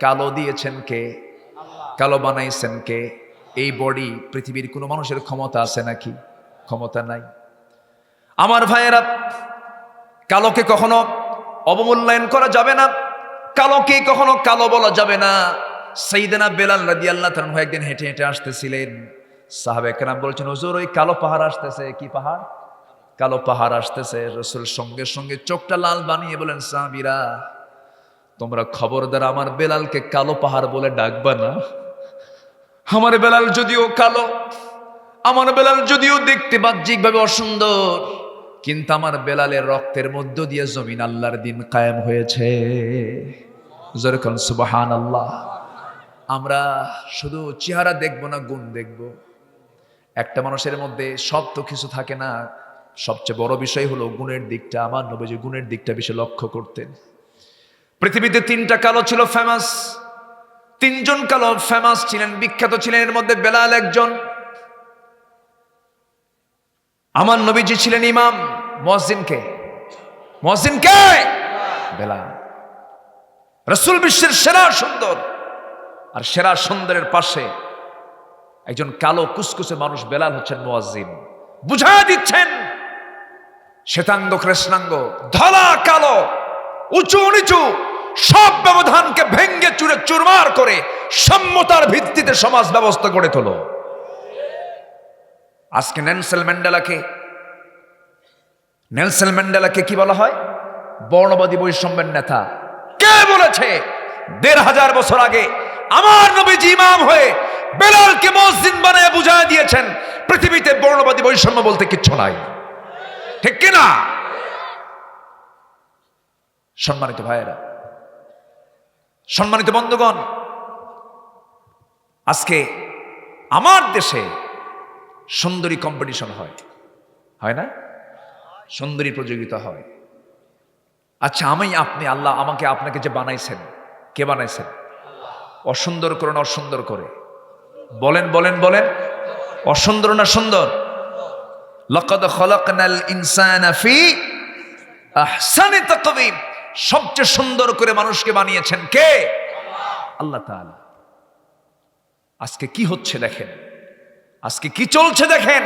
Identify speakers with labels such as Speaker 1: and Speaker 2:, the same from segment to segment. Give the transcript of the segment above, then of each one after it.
Speaker 1: কালো দিয়েছেন কে? কালো বানাইছেন কে? এই বডি পৃথিবীর কোনো মানুষের ক্ষমতা আছে নাকি? ক্ষমতা নাই। আমার ভাইয়েরা কালোকে কখনো অবমূল্যায়ন করা যাবে না কালোকে কখনো কালো বলা যাবে না। সেইদিনা বেলাল রাদি আল্লাহ তালন একদিন হেঁটে হেঁটে আসতেছিলেন। সাহাবে কেরাম বলছেন হুজুর ওই কালো পাহাড় আসতেছে কি পাহাড়? কালো পাহাড় আসতেছে রসুল সঙ্গে সঙ্গে চোখটা লাল বানিয়ে বলেন সাহাবিরা তোমরা খবরদার আমার বেলালকে কালো পাহাড় বলে ডাকবা না। আমার বেলাল যদিও কালো, আমার বেলাল যদিও দেখতে বাহ্যিকভাবে অসুন্দর, কিন্তু আমার বেলালের রক্তের মধ্য দিয়ে জমিন আল্লাহর দিন কায়েম হয়েছে। যেরকম সুবাহান আল্লাহ আমরা শুধু চেহারা দেখব না, গুণ দেখব। একটা মানুষের মধ্যে সব তো কিছু থাকে না। সবচেয়ে বড় বিষয় হলো গুণের দিকটা। আমার নবীজি গুণের দিকটা বেশি লক্ষ্য করতেন। পৃথিবীতে তিনটা কালো ছিল ফেমাস তিনজন কালো ফেমাস ছিলেন, বিখ্যাত ছিলেন, এর মধ্যে বেলাল একজন। আমার নবীজি ছিলেন ইমাম মহসিনকে মহসিনকে বেলাল। রসুল বিশ্বের সেরা সুন্দর। আর সেরা সুন্দরের পাশে একজন কালো কুসকুসে মানুষ বেলাল হচ্ছেন মোয়াজিম বুঝা দিচ্ছেন? শ্বেতাঙ্গ, কৃষ্ণাঙ্গ, ধলা কালো উঁচু নিচু সব ব্যবধানকে ভেঙ্গে চুরে চুরমার করে সম্মতার ভিত্তিতে সমাজ ব্যবস্থা গড়ে তোলো। আজকে নেলসেল ম্যান্ডেলাকে নেলসেল ম্যান্ডেলাকে কি বলা হয়? বর্ণবাদী বৈষম্যের নেতা। কে বলেছে? দেড় হাজার বছর আগে আমার নবীজি ইমাম হয়ে বেলালকে মসজিদ বানায় বুঝায় দিয়েছেন, পৃথিবীতে বর্ণবাদী বৈষম্য বলতে কিচ্ছু নাই। ঠিক কিনা? সম্মানিত ভাইয়েরা সম্মানিত বন্ধুগণ, আজকে আমার দেশে সুন্দরী কম্পিটিশন হয়। হয় না? সুন্দরী প্রতিযোগিতা হয়। আচ্ছা আমি আপনি, আল্লাহ আমাকে আপনাকে যে বানাইছেন, কে বানাইছেন? অসুন্দর করে না অসুন্দর করে? বলেন বলেন বলেন। অসুন্দর না সুন্দর? লকদ খলকনাল ইনসানা ফি আহসানি তাকবীম সবচেয়ে সুন্দর করে মানুষকে বানিয়েছেন কে? আল্লাহ আজকে কি হচ্ছে দেখেন? আজকে কি চলছে দেখেন?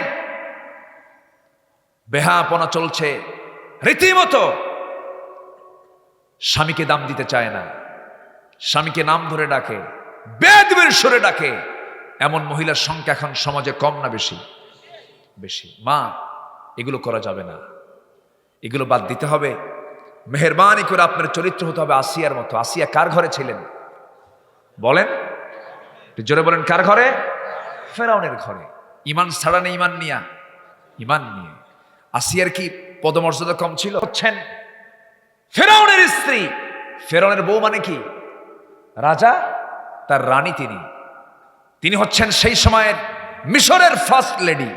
Speaker 1: বেহাপনা চলছে। রীতিমতো। স্বামীকে দাম দিতে চায় না। স্বামীকে নাম ধরে ডাকে। বেদবের সরে ডাকে। এমন মহিলার সংখ্যা এখন সমাজে কম না বেশি? বেশি। মা, এগুলো করা যাবে না। এগুলো বাদ দিতে হবে। মেহরবানি করে আপনার চরিত্র হতে হবে আসিয়ার মতো। আসিয়া কার ঘরে ছিলেন? বলেন। জোরে বলেন, কার ঘরে? ফেরাউনের ঘরে। ইমান ছাড়া নেই ইমান নিয়া। ইমান নিয়ে। আসিয়ার কি পদমর্যাদা কম ছিল? হচ্ছেন ফেরাউনের স্ত্রী। ফেরাউনের বউ মানে কি? রাজা, তার রানী তিনি। তিনি হচ্ছেন সেই সময়ের মিশরের ফার্স্ট লেডি।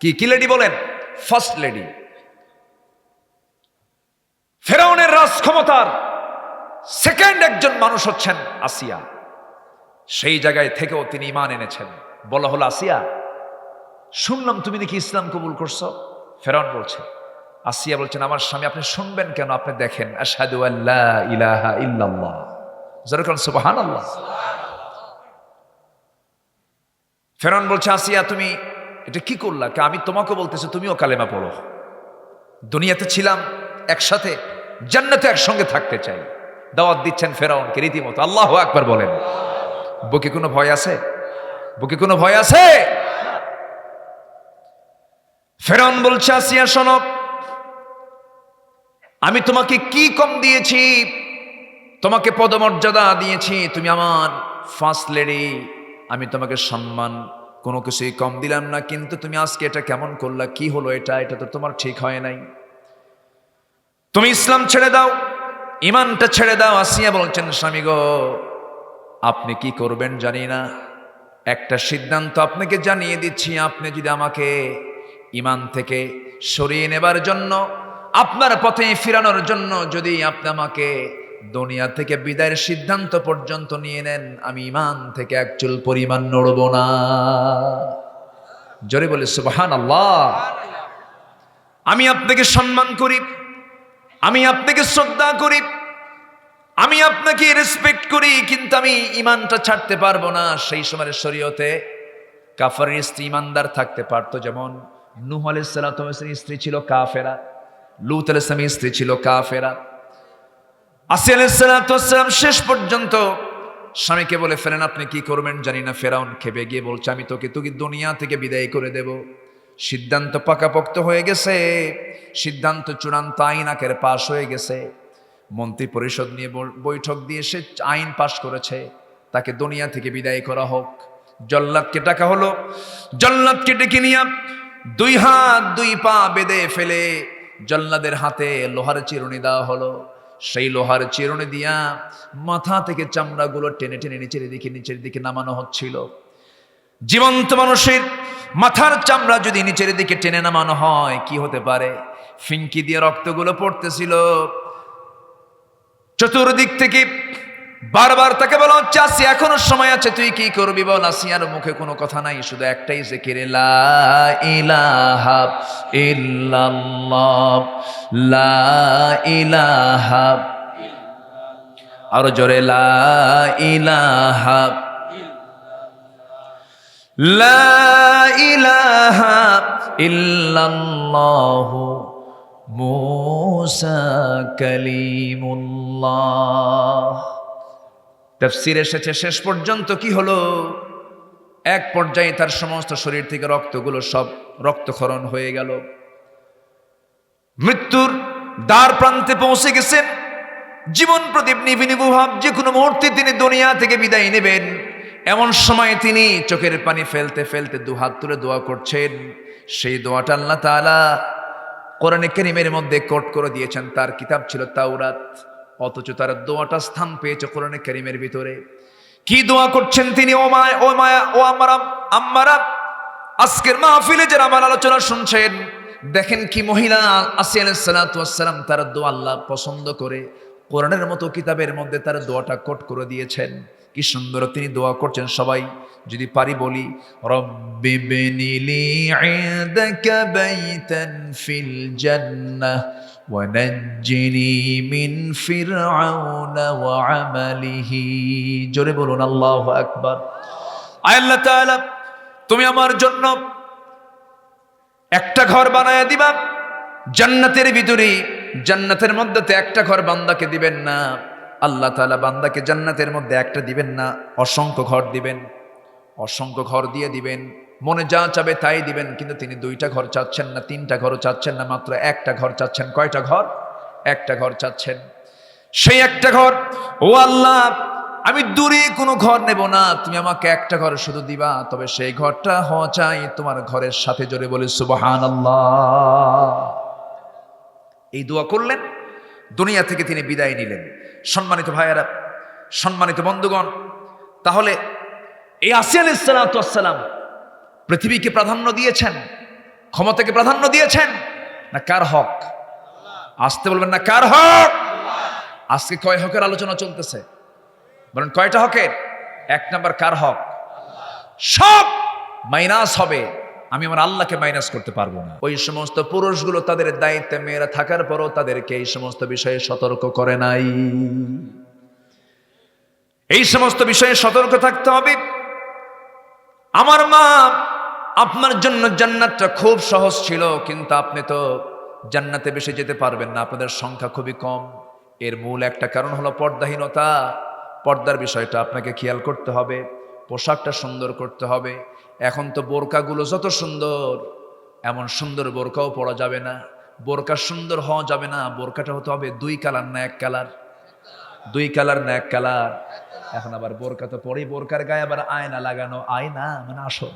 Speaker 1: কি কি লেডি বলেন? First lady. ফেরাউনের রাজ ক্ষমতার সেকেন্ড একজন মানুষ হচ্ছেন আসিয়া। সেই জায়গায় থেকেও তিনি ইমান এনেছেন। বলা হলো, আসিয়া, শুনলাম তুমি নাকি ইসলাম কবুল করছ? ফেরাউন বলছে, আসিয়া বলছেন, আমার স্বামী, আপনি শুনবেন কেন? আপনি দেখেন, আশহাদু আল্লাহ ইলাহা ফেরাউন বলছে, আসিয়া, তুমি এটা কি করলা? আমি তোমাকে বলতেছি, তুমিও কালেমা পড়ো। দুনিয়াতে ছিলাম একসাথে জান্নাতে একসঙ্গে থাকতে চাই। দাওয়াত দিচ্ছেন ফেরাউনকে, রীতিমতো। আল্লাহ একবার বলেন। বুকে কোনো ভয় আছে? বুকে কোনো ভয় আছে? ফেরাউন বলছে, আসিয়া শোনো, আমি তোমাকে কি কম দিয়েছি? তোমাকে পদমর্যাদা দিয়েছি। তুমি আমার ফার্স্ট লেডি আমি তোমাকে সম্মান, কোনো কিছুই কম দিলাম না। কিন্তু তুমি আজকে এটা কেমন করলা? কি হলো এটা? এটা তো তোমার ঠিক হয় নাই। তুমি ইসলাম ছেড়ে দাও, ইমানটা ছেড়ে দাও। আসিয়া বলছেন, স্বামী গো, আপনি কি করবেন জানি না। একটা সিদ্ধান্ত আপনাকে জানিয়ে দিচ্ছি। আপনি যদি আমাকে ইমান থেকে সরিয়ে নেবার জন্য, আপনার পথে ফিরানোর জন্য যদি আপনি আমাকে দুনিয়া থেকে বিদায়ের সিদ্ধান্ত পর্যন্ত নিয়ে নেন, আমি ইমান থেকে এক চুল পরিমাণ নড়ব না। জোরে বলে সুবাহান আল্লাহ আমি আপনাকে সম্মান করি। আমি আপনাকে শ্রদ্ধা করি, আমি আপনাকে রেসপেক্ট করি, কিন্তু আমি ইমানটা ছাড়তে পারব না। সেই সময়ের শরীয়তে কাফারের স্ত্রী ইমানদার থাকতে পারতো। যেমন নুহ আলাইসালামের স্ত্রী ছিল কাফেরা, লুত আলাইসলামের স্ত্রী ছিল কাফেরা। আসি আলাইসালাম শেষ পর্যন্ত স্বামীকে বলে ফেলেন আপনি কি করবেন? জানি না। ফেরাউন খেপে গিয়ে বলছে, আমি তোকে তোকে দুনিয়া থেকে বিদায় করে দেব। সিদ্ধান্ত পাকাপোক্ত হয়ে গেছে। সিদ্ধান্ত চূড়ান্ত আইন আকের পাশ হয়ে গেছে। মন্ত্রী পরিষদ নিয়ে বৈঠক দিয়ে সে আইন পাশ করেছে। তাকে দুনিয়া থেকে বিদায় করা হোক। জল্লাদকে টাকা হলো। জল্লাদকে ডেকে নিয়ে দুই হাত দুই পা বেঁধে ফেলে জল্লাদের হাতে লোহার চিরুনি দেওয়া হলো। সেই লোহার চিরুনি দিয়া মাথা থেকে চামড়াগুলো টেনে টেনে নিচের দিকে নিচের দিকে নামানো হচ্ছিল। জীবন্ত মানুষের মাথার চামড়া যদি নিচের দিকে টেনে নামানো হয়, কি হতে পারে? ফিঙ্কি দিয়ে রক্তগুলো পড়তেছিল। চতুর্দিক থেকে বারবার তাকে বলা হচ্ছে, আসি, এখনও সময় আছে, তুই কি করবি বল? আসিয়ার মুখে কোনো কথা নাই, শুধু একটাই লা ইলাহা আরও জোরে, লা তাফসীর এসেছে শেষ পর্যন্ত কি হলো? এক পর্যায়ে তার সমস্ত শরীর থেকে রক্তগুলো সব রক্তক্ষরণ হয়ে গেল। মৃত্যুর দ্বার প্রান্তে পৌঁছে গেছেন। জীবন প্রদীপ নিভি ভাব যে কোনো মুহূর্তে তিনি দুনিয়া থেকে বিদায় নেবেন। এমন সময় তিনি চোখের পানি ফেলতে ফেলতে দু হাত তুলে দোয়া করছেন। সেই দোয়াটা আল্লাহ তাআলা কোরআনে কেরিমের মধ্যে কোট করে দিয়েছেন। তার কিতাব ছিল তাওরাত। অথচ তার দোয়াটা স্থান পেয়েছে কোরআনে কেরিমের ভিতরে। কি দোয়া করছেন তিনি? ও মায় ও মায়া ও আমারা আম্মারা, আজকের মাহফিলে যারা আমার আলোচনা শুনছেন, দেখেন কি মহিলা আসি আলাইসালাম তার দোয়া আল্লাহ পছন্দ করে। কোরআনের মতো কিতাবের মধ্যে তার দোয়াটা কোট করে দিয়েছেন। কি সুন্দর তিনি দোয়া করছেন সবাই যদি পারি বলি রব্বি বিনিলি ইনদাকা বাইতান ফিল জান্নাহ ونجني من فرعون وعمله জোরে বলুন আল্লাহু আকবার আয় আল্লাহ তাআলা তুমি আমার জন্য একটা ঘর বানায় দিবা জান্নাতের ভিতরে জান্নাতের মধ্যে তো একটা ঘর বান্দাকে দিবেন না আল্লাহ তাআলা বান্দাকে জান্নাতের মধ্যে একটা দিবেন না, অসংখ্য ঘর দিবেন, অসংখ্য ঘর দিয়ে দিবেন, মনে যা চাবে তাই দিবেন, কিন্তু তিনি দুইটা ঘর চাচ্ছেন না, তিনটা ঘরও চাচ্ছেন না, মাত্র একটা ঘর চাচ্ছেন, কয়টা ঘর? একটা ঘর চাচ্ছেন। সেই একটা ঘর, ও আল্লাহ, আমি দূরে কোনো ঘর নেব না, তুমি আমাকে একটা ঘর শুধু দিবা, তবে সেই ঘরটা হওয়া চাই তোমার ঘরের সাথে জোরে বলে সুবাহান এই দোয়া করলেন, দুনিয়া থেকে তিনি বিদায় নিলেন। সম্মানিত ভাইয়েরা, সম্মানিত বন্ধুগণ, তাহলে এই আসি আলাইসালাম পৃথিবীকে প্রাধান্য দিয়েছেন? ক্ষমতাকে প্রাধান্য দিয়েছেন? না কার হক? আসতে বলবেন না কার হক? আজকে কয় হকের আলোচনা চলতেছে? বলেন কয়টা হকের? এক নাম্বার কার হক? সব মাইনাস হবে। আমি আমার আল্লাহকে মাইনাস করতে পারব না। ওই সমস্ত পুরুষগুলো তাদের দায়িত্বে মেয়েরা থাকার পরও তাদেরকে এই সমস্ত বিষয়ে সতর্ক করে নাই। এই সমস্ত বিষয়ে সতর্ক থাকতে হবে। আমার মা আপনার জন্য জান্নাতটা খুব সহজ ছিল, কিন্তু আপনি তো জান্নাতে বেশি যেতে পারবেন না, আপনাদের সংখ্যা খুবই কম। এর মূল একটা কারণ হলো পর্দাহীনতা। পর্দার বিষয়টা আপনাকে খেয়াল করতে হবে, পোশাকটা সুন্দর করতে হবে এখন তো বোরকাগুলো যত সুন্দর, এমন সুন্দর বোরকাও পরা যাবে না। বোরকা সুন্দর হওয়া যাবে না, বোরকাটা হতে হবে দুই কালার না এক কালার। দুই কালার না এক কালার। এখন আবার বোরকা তো পরেই, বোরকার গায়ে আবার আয়না লাগানো। আয়না মানে আসো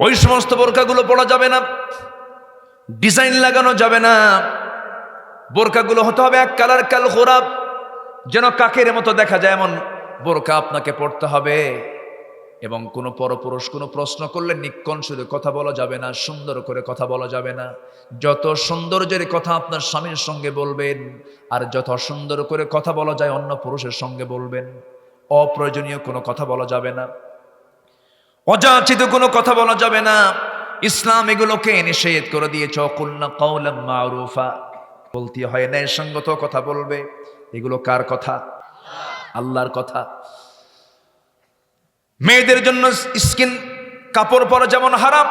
Speaker 1: ওই সমস্ত বোরকাগুলো পড়া যাবে না, ডিজাইন লাগানো যাবে না। বোরকাগুলো হতে হবে এক কালার কাল গোরাব যেন কাকের মতো দেখা যায় এমন বোরকা আপনাকে পড়তে হবে। এবং কোনো পরপুরুষ কোনো প্রশ্ন করলে নিক্ষণ শুধু কথা বলা যাবে না, সুন্দর করে কথা বলা যাবে না। যত সৌন্দর্যের কথা আপনার স্বামীর সঙ্গে বলবেন, আর যত সুন্দর করে কথা বলা যায় অন্য পুরুষের সঙ্গে বলবেন, অপ্রয়োজনীয় কোনো কথা বলা যাবে না। অযাচিত কোনো কথা বলা যাবে না। ইসলাম এগুলোকে নিষেধ করে দিয়েছে মারুফা। বলতে হয় ন্যায় সঙ্গত কথা বলবে। এগুলো কার কথা? আল্লাহর কথা। মেয়েদের জন্য স্কিন, কাপড় পরা যেমন হারাম,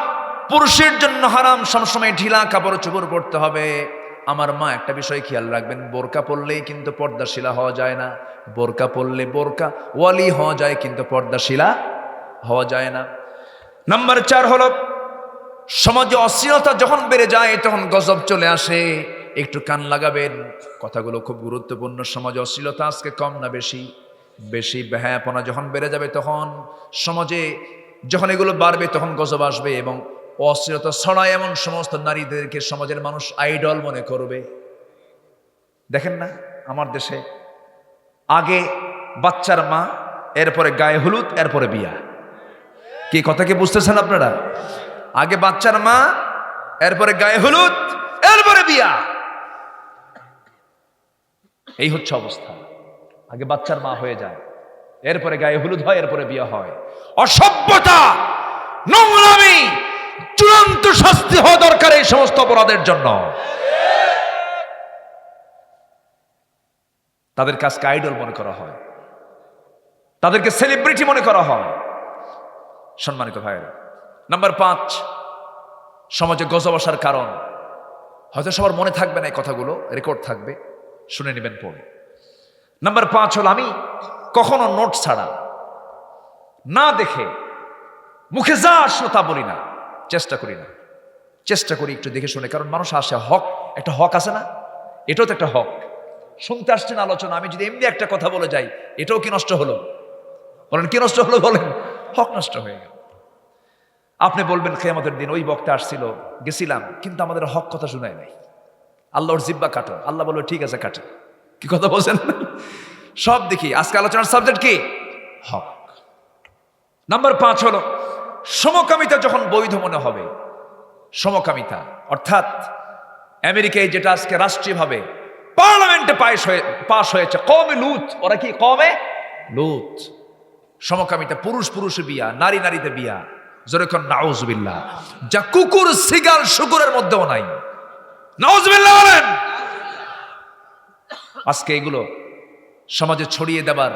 Speaker 1: পুরুষের জন্য হারাম, সবসময় ঢিলা কাপড় চোপড় পরতে হবে। আমার মা একটা বিষয় খেয়াল রাখবেন, বোরকা পরলেই কিন্তু পর্দাশিলা হওয়া যায় না। বোরকা পরলে বোরকা ওয়ালি হওয়া যায়, কিন্তু পর্দাশিলা হওয়া যায় না। নাম্বার চার হলো, সমাজে অশ্লীলতা যখন বেড়ে যায়, তখন গজব চলে আসে। একটু কান লাগাবেন, কথাগুলো খুব গুরুত্বপূর্ণ। সমাজে অশ্লীলতা আজকে কম না বেশি। বেশি ব্যাহাপনা যখন বেড়ে যাবে তখন সমাজে যখন এগুলো বাড়বে তখন গজব আসবে এবং অশ্লীলতা ছড়ায় এমন সমস্ত নারীদেরকে সমাজের মানুষ আইডল মনে করবে। দেখেন না, আমার দেশে আগে বাচ্চার মা, এরপরে গায়ে হলুদ, এরপরে বিয়া। কি কথা কি বুঝতেছেন আপনারা? আগে বাচ্চার মা, এরপরে গায়ে হলুদ, এরপরে বিয়া। এই হচ্ছে অবস্থা। আগে বাচ্চার মা হয়ে যায়। এরপরে গায়ে হলুদ হয়, এরপরে বিয়া হয়। অসভ্যতা, নোংরামি, চূড়ান্ত শাস্তি হওয়া দরকার এই সমস্ত অপরাধের জন্য। তাদের কাজকে আইডল মনে করা হয়। তাদেরকে সেলিব্রিটি মনে করা হয়। সম্মানিত ভাইয়েরা, নাম্বার পাঁচ, সমাজে গজব আসার কারণ। হয়তো সবার মনে থাকবে না এই কথাগুলো রেকর্ড থাকবে। শুনে নেবেন পরে। নাম্বার পাঁচ হল আমি কখনো নোট ছাড়া, না দেখে মুখে যা আসলো তা বলি না, চেষ্টা করি না। চেষ্টা করি একটু দেখে শুনে, কারণ মানুষ আসে, হক, একটা হক আছে না? এটাও তো একটা হক। শুনতে আসছেন আলোচনা, আমি যদি এমনি একটা কথা বলে যাই, এটাও কি নষ্ট হলো? বলেন, কি নষ্ট হলো বলেন? হক নষ্ট হয়ে গেল। আপনি বলবেন আমাদের দিন ওই বক্তা আসছিল, গেছিলাম, কিন্তু আমাদের হক কথা শোনায় নাই। আল্লাহর জিব্বা কাটো। আল্লাহ বলল, ঠিক আছে, কাটে। কি কথা বলছেন? সব দেখি। আজকে আলোচনার সাবজেক্ট কি? হক। নাম্বার পাঁচ হলো, সমকামিতা যখন বৈধ মনে হবে, সমকামিতা, অর্থাৎ আমেরিকায় যেটা আজকে রাষ্ট্রীয়ভাবে পার্লামেন্টে পাশ হয়ে, পাশ হয়েছে কমে লুত। ওরা কি কমে লুত। সমকামিতা, পুরুষ পুরুষে বিয়া, নারী নারীতে বিয়া। যেরকম নাউজবিল্লা যা কুকুর সিগাল শুকুরের মধ্যেও নাই। নাউজবিল্লা বলেন। আজকে এগুলো সমাজে ছড়িয়ে দেবার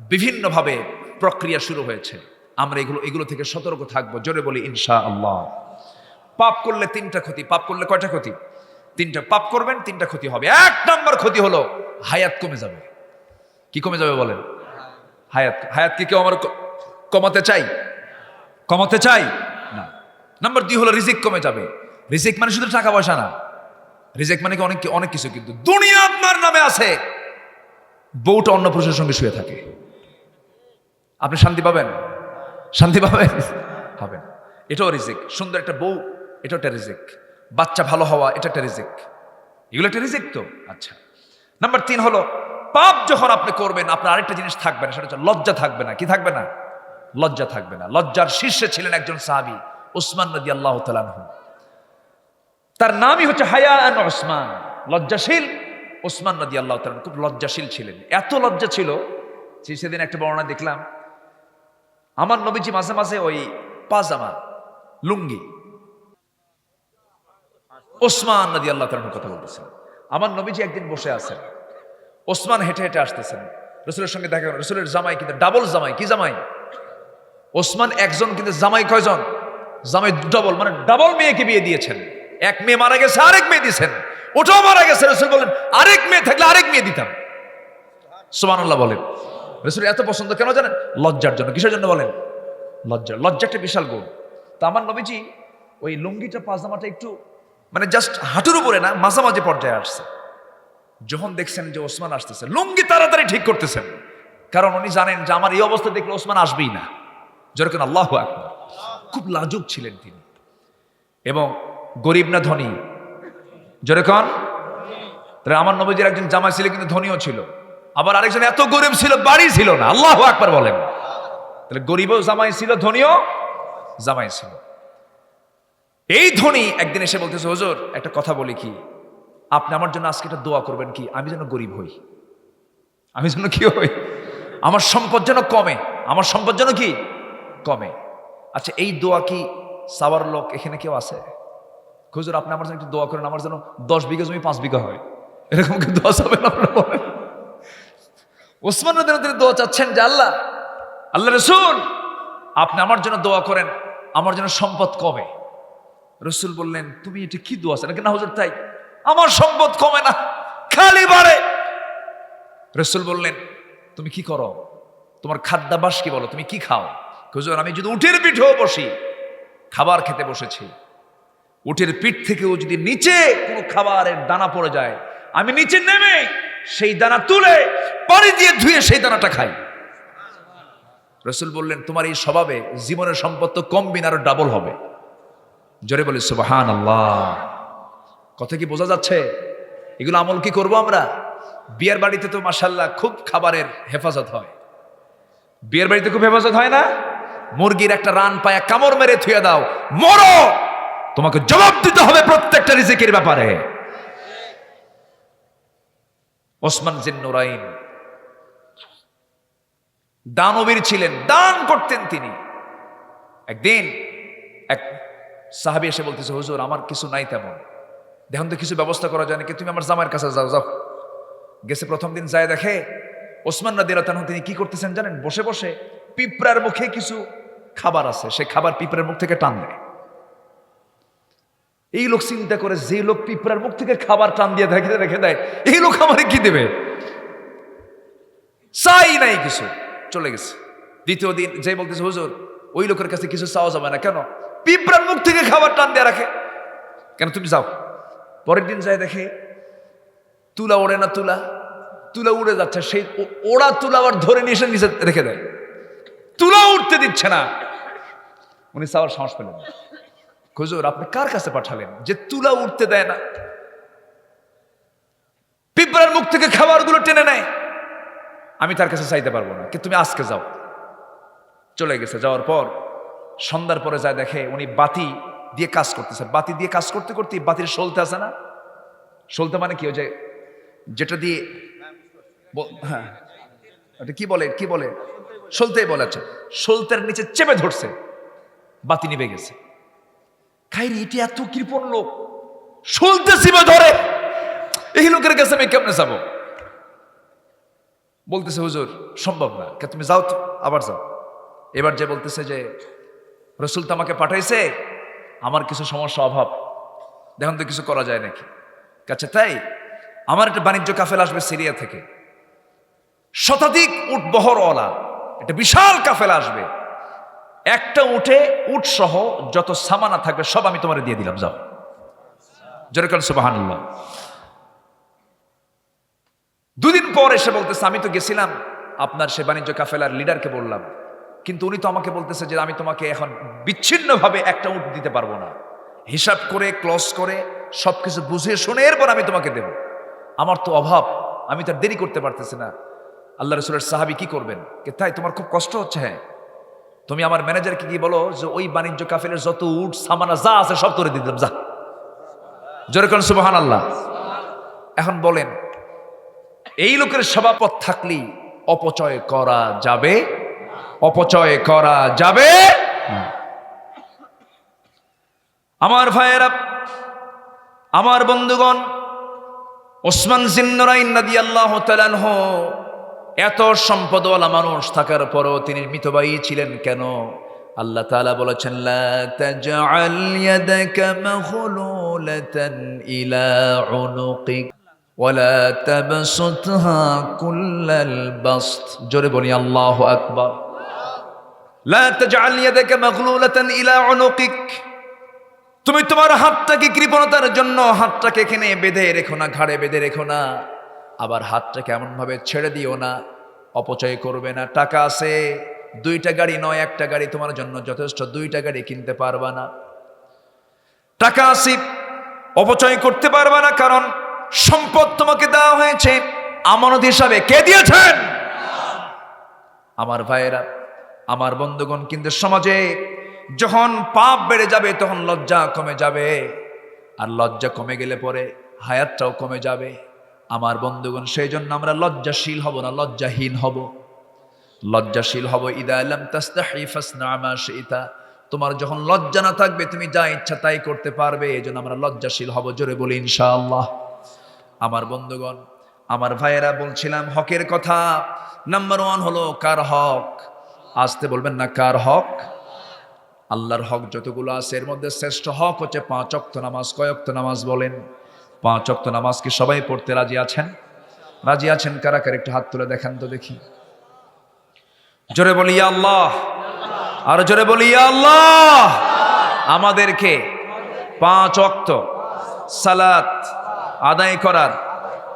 Speaker 1: বিভিন্নভাবে প্রক্রিয়া শুরু হয়েছে। আমরা এগুলো এগুলো থেকে সতর্ক থাকব, জোরে বলি ইনশা আল্লাহ পাপ করলে তিনটা ক্ষতি, পাপ করলে কয়টা ক্ষতি? তিনটা, পাপ করবেন, তিনটা ক্ষতি হবে। এক নম্বর ক্ষতি হলো হায়াত কমে যাবে। কি কমে যাবে বলেন? হায়াত হায়াত কি কেউ আমার কমাতে চাই? কমাতে চাই? না। নাম্বার দুই হলো রিজিক কমে যাবে। রিজিক মানে শুধু টাকা পয়সা না। রিজিক মানে কি অনেক অনেক কিছু কিন্তু। দুনিয়া আপনার নামে আছে। বউটা অন্য পুরুষের সঙ্গে শুয়ে থাকে। আপনি শান্তি পাবেন? শান্তি পাবেন? পাবেন এটাও রিজিক। সুন্দর একটা বউ এটা একটা রিজিক। বাচ্চা ভালো হওয়া, এটা একটা রিজিক। এগুলো একটা রিজিক তো? আচ্ছা। নাম্বার তিন হলো, পাপ যখন আপনি করবেন, আপনার আরেকটা জিনিস থাকবে না, সেটা হচ্ছে লজ্জা থাকবে না। কি থাকবে না? লজ্জা থাকবে না। লজ্জার শীর্ষে ছিলেন একজন সাহাবি, উসমান নদী আল্লাহ তার নামই হচ্ছে হায়া ওসমান লজ্জাশীল ওসমান নদী আল্লাহ তালান খুব লজ্জাশীল ছিলেন। এত লজ্জা ছিল যে সেদিন একটা বর্ণনা দেখলাম, আমার নবীজি মাঝে মাঝে ওই পাজামা, লুঙ্গি ওসমান নদী আল্লাহ তালার কথা বলতেছেন। আমার নবীজি একদিন বসে আছেন, ওসমান হেঁটে হেঁটে আসতেছেন। রসুলের সঙ্গে দেখা রসুলের জামাই কিন্তু ডাবল জামাই, কি জামাই? ওসমান একজন, কিন্তু জামাই কয়জন? জামাই ডাবল মানে ডাবল মেয়েকে বিয়ে দিয়েছেন। এক মেয়ে মারা গেছে, আরেক মেয়ে দিয়েছেন। ওটাও মারা গেছে, রসুল বলেন আরেক মেয়ে থাকলে আরেক মেয়ে দিতাম। সুবহানাল্লাহ বলেন। রসুল এত পছন্দ কেন জানেন? লজ্জার জন্য। কিসের জন্য বলেন? লজ্জা লজ্জা একটা বিশাল গুণ। তা আমার নবীজি ওই লুঙ্গিটা, পাজামাটা একটু মানে জাস্ট হাঁটুর উপরে না, মাঝামাঝি পর্যায়ে আসছে। যখন দেখছেন যে ওসমান আসতেছে, লুঙ্গি তাড়াতাড়ি ঠিক করতেছেন। কারণ উনি জানেন যে আমার এই অবস্থা দেখলে ওসমান আসবেই না। যেরকম আল্লাহ খুব লাজুক ছিলেন তিনি। এবং গরিব না ধনী যেরকম তাহলে আমার নবীজির একজন জামাই ছিল কিন্তু ধনীও ছিল। আবার আরেকজন এত গরিব ছিল, বাড়ি ছিল না। আল্লাহ একবার বলেন। তাহলে গরিবও জামাই ছিল, ধনীও জামাই ছিল। এই ধনী একদিন এসে বলতেছে, হুজুর, একটা কথা বলি কি? আপনি আমার জন্য আজকে একটা দোয়া করবেন কি? আমি যেন গরিব হই। আমি যেন কি হই? আমার সম্পদ যেন কমে। আমার সম্পদ যেন কি? কমে। আচ্ছা এই দোয়া কি সাওয়ার লোক এখানে কেউ আছে? খুজুর আপনি আমার জন্য একটু দোয়া করেন, আমার জন্য দশ বিঘা জমি পাঁচ বিঘা হয়। এরকম কি দোয়া চাবেন আপনারা বলেন? ওসমান নদীর তিনি দোয়া চাচ্ছেন যে, আল্লাহ আল্লাহ রসুল, আপনি আমার জন্য দোয়া করেন, আমার জন্য সম্পদ কমে। রসুল বললেন, তুমি এটা কি দোয়া নাকি না, হুজুর, তাই। আমার সম্পদ কমে না, খালি বাড়ে। রসুল বললেন, তুমি কি করো? তোমার খাদ্যাবাস কি বলো? তুমি কি খাও? হুজুর, আমি যদি উঠের পিঠেও বসি, খাবার খেতে বসেছি। উটের পিঠ থেকেও যদি নিচে কোনো খাবারের দানা পড়ে যায়, আমি নিচে নেমে সেই দানা তুলে পানি দিয়ে ধুয়ে সেই দানাটা খাই। রসুল বললেন, তোমার এই স্বভাবে জীবনের সম্পদ তো কম বিন আরও ডাবল হবে। জোরে বলি সুবাহান আল্লাহ কথা কি বোঝা যাচ্ছে? এগুলো আমল কি করব আমরা? বিয়ের বাড়িতে তো মাসাল্লাহ খুব খাবারের হেফাজত হয়। বিয়ের বাড়িতে খুব হেফাজত হয় না? মুরগির একটা রান পায়া কামড় মেরে থুয়ে দাও, মরো! তোমাকে জবাব দিতে হবে প্রত্যেকটা রিজিকের ব্যাপারে। ওসমান জিন্নুরাইন দানবীর ছিলেন, দান করতেন তিনি। একদিন এক সাহাবি এসে বলতেছে, হুজুর, আমার কিছু নাই তেমন। দেখুন তো কিছু ব্যবস্থা করা যায় নাকি? তুমি আমার জামাইয়ের কাছে যাও যাও। গেছে প্রথম দিন যায় দেখে, ওসমান রাদিয়াল্লাহু তাআলা তিনি কি করতেছেন জানেন? বসে বসে পিঁপড়ার মুখে কিছু খাবার আছে। সে খাবার পিঁপড়ার মুখ থেকে টান দেয়। এই লোক চিন্তা করে যে লোক পিঁপড়ার মুখ থেকে খাবার টান দিয়ে রেখে রেখে দেয়, এই লোক আমারে কি দেবে? চাই নাই কিছু, চলে গেছে। দ্বিতীয় দিন যে বলতেছে, হুজুর, ওই লোকের কাছে কিছু চাওয়া যাবে না, কেন? পিঁপড়ার মুখ থেকে খাবার টান দিয়ে রাখে। কেন, তুমি যাও। পরের দিন যায় দেখে, তুলা ওড়ে না তুলা তুলা উড়ে যাচ্ছে, সেই ওড়া তুলা আবার ধরে নিয়ে এসে নিচে রেখে দেয়। তুলা উঠতে দিচ্ছে না। উনি চাওয়ার সাহস পেলেন না। হুজুর, আপনি কার কাছে পাঠালেন? যে তুলা উঠতে দেয় না। পিঁপড়ার মুখ থেকে খাবারগুলো টেনে নেয়। আমি তার কাছে চাইতে পারব না, কিন্তু তুমি আজকে যাও। চলে গেছে, যাওয়ার পর সন্ধ্যার পরে যায় দেখে উনি বাতি দিয়ে কাজ করতেছে। বাতি দিয়ে কাজ করতে করতে বাতির সলতে আছে না? সলতে মানে কি? যে যেটা দিয়ে হ্যাঁ। কি বলে কি বলে? সলতেই বলে আচ্ছা। সলতের নিচে চেপে ধরছে। বাতি নিভে গেছে। খাইরি এটি এত কৃপণ লোক। সলতে চিপে ধরে। এই লোকের কাছে আমি কেমনে যাব? বলতেছে, হুজুর, সম্ভব না। কে, তুমি যাও আবার যাও। এবার যে বলতেছে যে, রসুল তো আমাকে পাঠাইছে, আমার কিছু সমস্যা, অভাব। দেখুন তো কিছু করা যায় নাকি? কাছে, তাই, আমার একটা বাণিজ্য কাফেল আসবে সিরিয়া থেকে। শতাধিক উট বহরওয়ালা, একটা বিশাল কাফেলা আসবে। একটা উঠে, উঠ সহ যত সামানা থাকবে, সব আমি তোমার দিয়ে দিলাম, যাও। যেরকম সুবাহান্লাহ দুদিন পর এসে বলতেছে, আমি তো গেছিলাম আপনার সে বাণিজ্য কাফেলার লিডারকে বললাম, কিন্তু উনি তো আমাকে বলতেছে যে আমি তোমাকে এখন বিচ্ছিন্নভাবে একটা উঠ দিতে পারব না। হিসাব করে, ক্লস করে, সবকিছু বুঝে শুনে এরপর আমি তোমাকে দেব। আমার তো অভাব, আমি তো আর দেরি করতে পারতেছি না। আল্লাহ রসুলের সাহাবি কি করবেন? তাই তোমার খুব কষ্ট হচ্ছে হ্যাঁ। তুমি আমার ম্যানেজারকে কি বলো যে ওই বাণিজ্য কাফেলের যত উঠ সামানা যা আছে সব করে দিলাম, যা। যেরকম সুবাহান আল্লাহ এখন বলেন, এই লোকের সভাপত থাকলেই অপচয় করা যাবে? অপচয় করা যাবে? আমার ভাইয়েরা, আমার বন্ধুগণ, ওসমান জিন্নরাইন নাদি আল্লাহ তালানহ এত সম্পদওয়ালা মানুষ থাকার পরও তিনি মিতবায়ী ছিলেন কেন? আল্লাহ তাআলা বলেছেন জোরে বলি, আল্লাহু তুমি তোমার হাতটাকে কৃপণতার জন্য হাতটাকে এখানে বেঁধে রেখো না, ঘাড়ে বেঁধে রেখো না। আবার হাতটাকে এমন ভাবে ছেড়ে দিও না, অপচয় করবে না। টাকা আছে, দুইটা গাড়ি নয়, একটা গাড়ি তোমার জন্য যথেষ্ট, দুইটা গাড়ি কিনতে পারবা না। টাকা আসি অপচয় করতে পারবা না, কারণ সম্পদ তোমাকে দেওয়া হয়েছে, আমানত হিসাবে। কে দিয়েছেন? আমার ভাইয়েরা, আমার বন্ধুগণ, কিন্তু সমাজে যখন পাপ বেড়ে যাবে, তখন লজ্জা কমে যাবে, আর লজ্জা কমে গেলে পরে হায়াতটাও কমে যাবে। আমার বন্ধুগণ সেই জন্য আমরা লজ্জাশীল হব না, লজ্জাহীন হব। লজ্জাশীল হব, ইদা আলম তোমার যখন লজ্জা না থাকবে, তুমি যা ইচ্ছা তাই করতে পারবে এই জন্য আমরা লজ্জাশীল হব, জোরে বলি, ইনশাআল্লাহ। আমার বন্ধুগণ, আমার ভাইয়েরা, বলছিলাম, হকের কথা। নাম্বার ওয়ান হলো, কার হক? আসতে বলবেন না, কার হক? আল্লাহর হক যতগুলো আছে, এর মধ্যে শ্রেষ্ঠ হক হচ্ছে পাঁচ অক্ত নামাজ কয়ক্ত নামাজ বলেন? পাঁচ অক্ত নামাজকে সবাই পড়তে রাজি আছেন? রাজি আছেন কারা কার? একটু হাত তুলে দেখান তো দেখি। জোরে বলি আল্লাহ। আর জোরে বলি আল্লাহ। আমাদেরকে পাঁচ অক্ত সালাত আদায় করার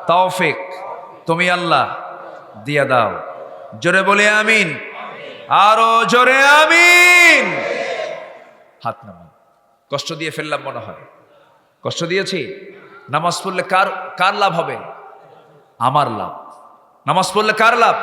Speaker 1: তৌফিক তুমি আল্লাহ দিয়া দাও। জোরে বলি, আমিন। আরও জোরে, আমিন। হাত নামান কষ্ট দিয়ে ফেললাম মনে হয়। কষ্ট দিয়েছি? নামাজ পড়লে কার কার লাভ হবে? আমার লাভ। নামাজ পড়লে কার লাভ?